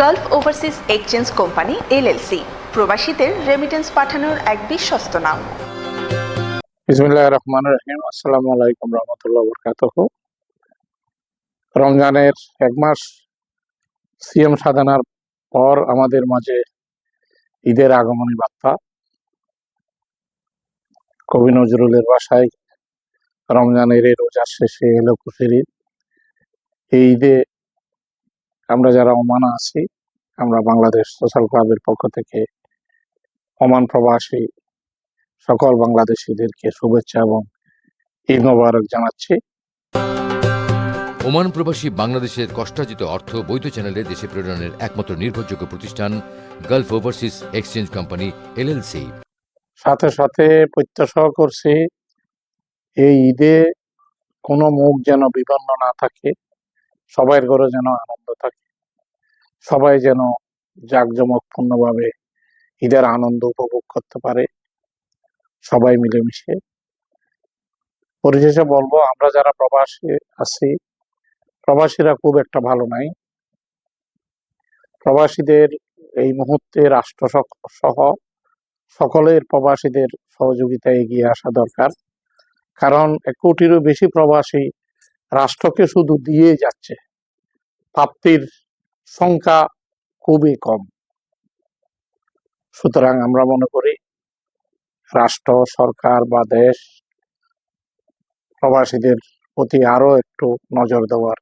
Gulf overseas exchange company LLC প্রবাসীদের remittance পাঠানোর এক বিশ্বস্ত নাম। বিসমুল্লাহ রহমান রহিম। আসসালামু আলাইকুম রহমতুল্লাহ বরকাত রমজানের এক মাস সিএম সাধনার পর আমাদের মাঝে ঈদের আগমনী বার্তা। কবি নজরুলের বাসায় রমজানের রোজার শেষে এলো খুশির এই ঈদে আমরা যারা ওমানা আছি আমরা বাংলাদেশ সোশ্যাল ক্লাবের পক্ষ থেকে ওমান প্রবাসী সকল বাংলাদেশিদেরকে শুভেচ্ছা এবং ঈদ মোবারক জানাচ্ছি। ওমান প্রবাসী বাংলাদেশের কষ্টার্জিত অর্থ বৈধ চ্যানেলে দেশে প্রেরণের একমাত্র নির্ভরযোগ্য প্রতিষ্ঠান gulf overseas exchange company LLC সাথে সাথে প্রত্যাশা করছি এই ঈদে কোনো মুখ যেন বিপন্ন না থাকে। সবাই ঘরে যেন আনন্দ থাকে। সবাই যেন জাঁকজমকপূর্ণভাবে ঈদের আনন্দ উপভোগ করতে পারে। সবাই মিলেমিশে। পরিশেষে বলব, আমরা যারা প্রবাসী আছি, প্রবাসীরা খুব একটা ভালো নাই। প্রবাসীদের এই মুহূর্তে রাষ্ট্র সহ সকলের প্রবাসীদের সহযোগিতায় এগিয়ে আসা দরকার। কারণ কোটিরও বেশি প্রবাসী রাষ্ট্রকে শুধু দিয়ে যাচ্ছে। প্রাপ্তির সংখ্যা খুবই কম। সুতরাং আমরা মনে করি, রাষ্ট্র, সরকার বা দেশ প্রবাসীদের প্রতি আরও একটু নজর দেওয়ার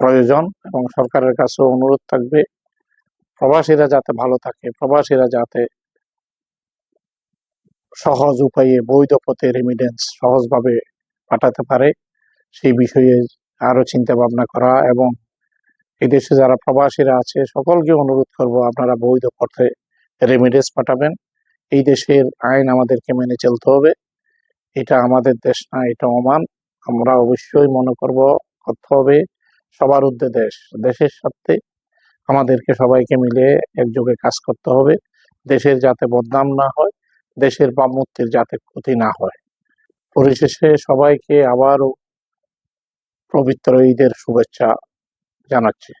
প্রয়োজন এবং সরকারের কাছে অনুরোধ থাকবে, প্রবাসীরা যাতে ভালো থাকে, প্রবাসীরা যাতে সহজ উপায়ে বৈধ পথে রেমিডেন্স সহজভাবে পাঠাতে পারে। সেই বিষয়ে আরও চিন্তা ভাবনা করা এবং এই দেশে যারা প্রবাসীরা আছে, সকলকে অনুরোধ করব আপনারা বৈধ পথে রেমিডেন্স পাঠাবেন। এই দেশের আইন আমাদেরকে মেনে চলতে হবে। এটা আমাদের দেশ না, এটা অমান। আমরা অবশ্যই মনে করব, করতে হবে সবার ঊর্ধ্বে দেশ দেশের সাথে আমাদেরকে সবাইকে মিলে একযোগে কাজ করতে হবে। দেশের যাতে বদনাম না হয়, দেশের বামমূর্তির যাতে ক্ষতি না হয়। পরিশেষে সবাইকে আবারও পবিত্র ঈদের শুভেচ্ছা জানাচ্ছি।